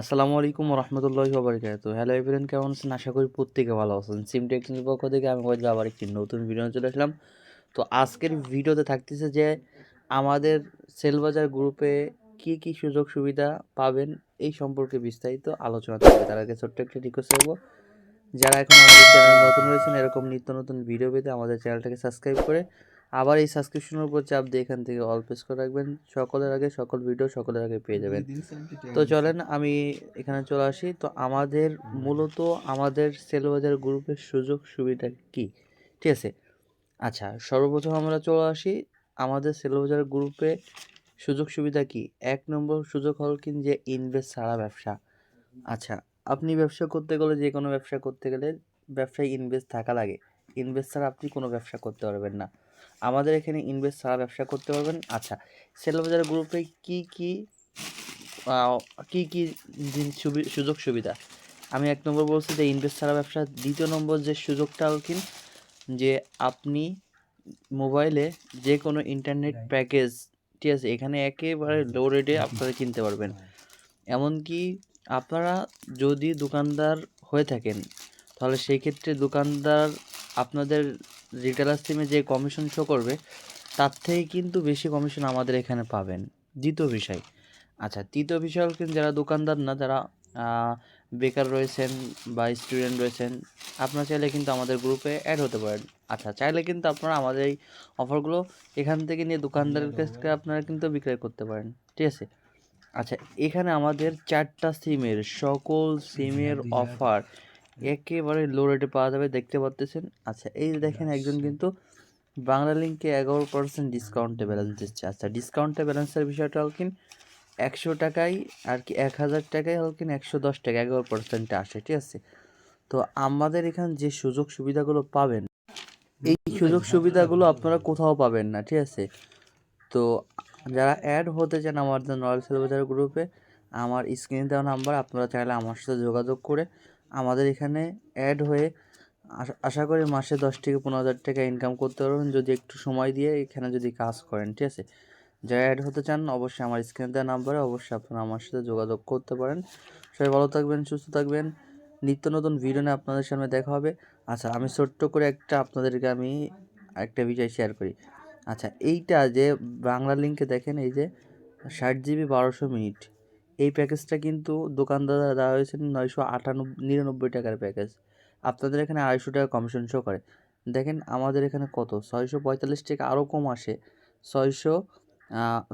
আসসালামু আলাইকুম রহমতুল্লাহি ওবরাকাতুহু। হ্যালো এভরিওয়ান কেমন আছেন? আশা করি প্রত্যেকে ভালো আছেন। সিম পক্ষ থেকে আমি বলছি আবার একটি নতুন ভিডিও চলে আসলাম। তো আজকের ভিডিওতে থাকতেছে যে আমাদের সেলবাজার গ্রুপে কি কি সুযোগ সুবিধা পাবেন এই সম্পর্কে বিস্তারিত আলোচনা থাকবে। তার আগে ছোট্ট একটা রিকোয়েস্ট করব যারা এখন আমাদের চ্যানেল নতুন রয়েছেন, এরকম নিত্য নতুন ভিডিও পেতে আমাদের চ্যানেলটাকে সাবস্ক্রাইব করে আবার এই সাবস্ক্রিপশনের উপর চাপ দিয়ে এখান থেকে অল প্রেস করে রাখবেন। সকলের আগে সকল ভিডিও সকলের আগে পেয়ে যাবেন। তো চলেন আমি এখানে চলে আসি। তো আমাদের মূলত আমাদের সেলবাজার গ্রুপের সুযোগ সুবিধা কি? ঠিক আছে? আচ্ছা সর্বপ্রথম আমরা চলে আসি। আমাদের সেলবাজার গ্রুপে সুযোগ সুবিধা কি? এক নম্বর সুযোগ হল কি যে ইনভেস্ট ছাড়া ব্যবসা। আচ্ছা আপনি ব্যবসা করতে গেলে যে কোনো ব্যবসা করতে গেলে ব্যবসায় ইনভেস্ট থাকা লাগে। ইনভেস্ট ছাড়া আপনি কোনো ব্যবসা করতে পারবেন না। আমাদের এখানে ইনভেস্ট ছাড়া ব্যবসা করতে পারবেন। আচ্ছা সেলবাজার গ্রুপে কি কি কি কি সুযোগ সুবিধা? আমি এক নম্বর বলছি যে ইনভেস্ট ছাড়া ব্যবসা। দ্বিতীয় নম্বর যে সুযোগটা কি যে আপনি মোবাইলে যে কোনো ইন্টারনেট প্যাকেজ ঠিক আছে এখানে একেবারে লো রেটে আপনারা কিনতে পারবেন। এমনকি আপনারা যদি দোকানদার হয়ে থাকেন তাহলে সেই ক্ষেত্রে দোকানদার আপনাদের রিটেলার সিমে যে কমিশন শো করবে তার থেকে কিন্তু বেশি কমিশন আমাদের এখানে পাবেন। দ্বিতীয় বিষয়। আচ্ছা তৃতীয় বিষয় হল কিন্তু যারা দোকানদার না যারা বেকার রয়েছেন বা স্টুডেন্ট রয়েছেন আপনারা চাইলে কিন্তু আমাদের গ্রুপে অ্যাড হতে পারেন। আচ্ছা চাইলে কিন্তু আপনারা আমাদের এই অফারগুলো এখান থেকে নিয়ে দোকানদারের কাছ থেকে আপনারা কিন্তু বিক্রয় করতে পারেন। ঠিক আছে? আচ্ছা এখানে আমাদের চারটা সিমের সকল সিমের অফার একেবারে লো রেটে পাওয়া যাবে দেখতে পাচ্ছেন আচ্ছা এই দেখেন একজন কিন্তু বাংলা লিঙ্কে এগারো পার্সেন্ট ডিসকাউন্টে ব্যালেন্স দিচ্ছে। আচ্ছা ডিসকাউন্টে ব্যালেন্সের বিষয়টা হল কিন একশো টাকায় আর কি এক হাজার টাকায় হল কিন একশো দশ টাকা এগারো পার্সেন্টে আসে ঠিক আছে? তো আমাদের এখানে যে সুযোগ সুবিধাগুলো পাবেন এই সুযোগ সুবিধাগুলো আপনারা কোথাও পাবেন না ঠিক আছে? তো যারা অ্যাড হতে চান আমাদের নয়েল সেলবাজার গ্রুপে আমার স্ক্রিনে দেওয়া নাম্বার আপনারা চাইলে আমার সাথে যোগাযোগ করে আমাদের এখানে অ্যাড হয়ে আশা- করি মাসে দশ থেকে পনেরো হাজার টাকা ইনকাম করতে পারবেন যদি একটু সময় দিয়ে এখানে যদি কাজ করেন, ঠিক আছে? যারা অ্যাড হতে চান অবশ্যই আমার স্ক্রিনে দেওয়া নাম্বারে অবশ্যই আপনারা আমার সাথে যোগাযোগ করতে পারেন। সবাই ভালো থাকবেন, সুস্থ থাকবেন। নিত্য নতুন ভিডিও নিয়ে আপনাদের সামনে দেখা হবে। আচ্ছা আমি ছোট্ট করে একটা আপনাদেরকে আমি একটা বিষয় শেয়ার করি। আচ্ছা এইটা যে বাংলা লিঙ্কে দেখেন, এই যে ষাট জিবি বারোশো মিনিট এই প্যাকেজটা কিন্তু দোকানদার দেওয়া হয়েছে নয়শো আটানব্বই, নিরানব্বই টাকার প্যাকেজ আপনাদের এখানে আড়াইশো টাকা কমিশন শো করে। দেখেন আমাদের এখানে কত? ছয়শো পঁয়তাল্লিশ টাকা আরও কম আসে। ছয়শো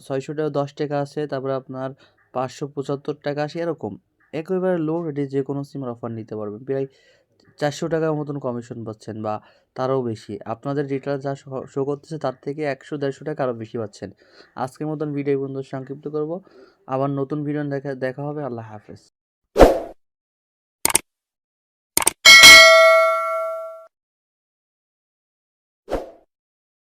ছয়শো টাকা দশ টাকা আসে তারপরে আপনার পাঁচশো পঁচাত্তর টাকা আসে, এরকম। একেবারে লো রেটে যে কোনো সিমের অফার নিতে পারবেন। প্রায় চারশো টাকার মতন কমিশন পাচ্ছেন বা তারও বেশি। আপনাদের রিটার্ন যা শো করতেছে তার থেকে একশো, দেড়শো টাকা আরও বেশি পাচ্ছেন। আজকের মতন ভিডিও বন্ধু সংক্ষিপ্ত করব। আবার নতুন ভিডিও দেখা দেখা হবে। আল্লাহ হাফেজ।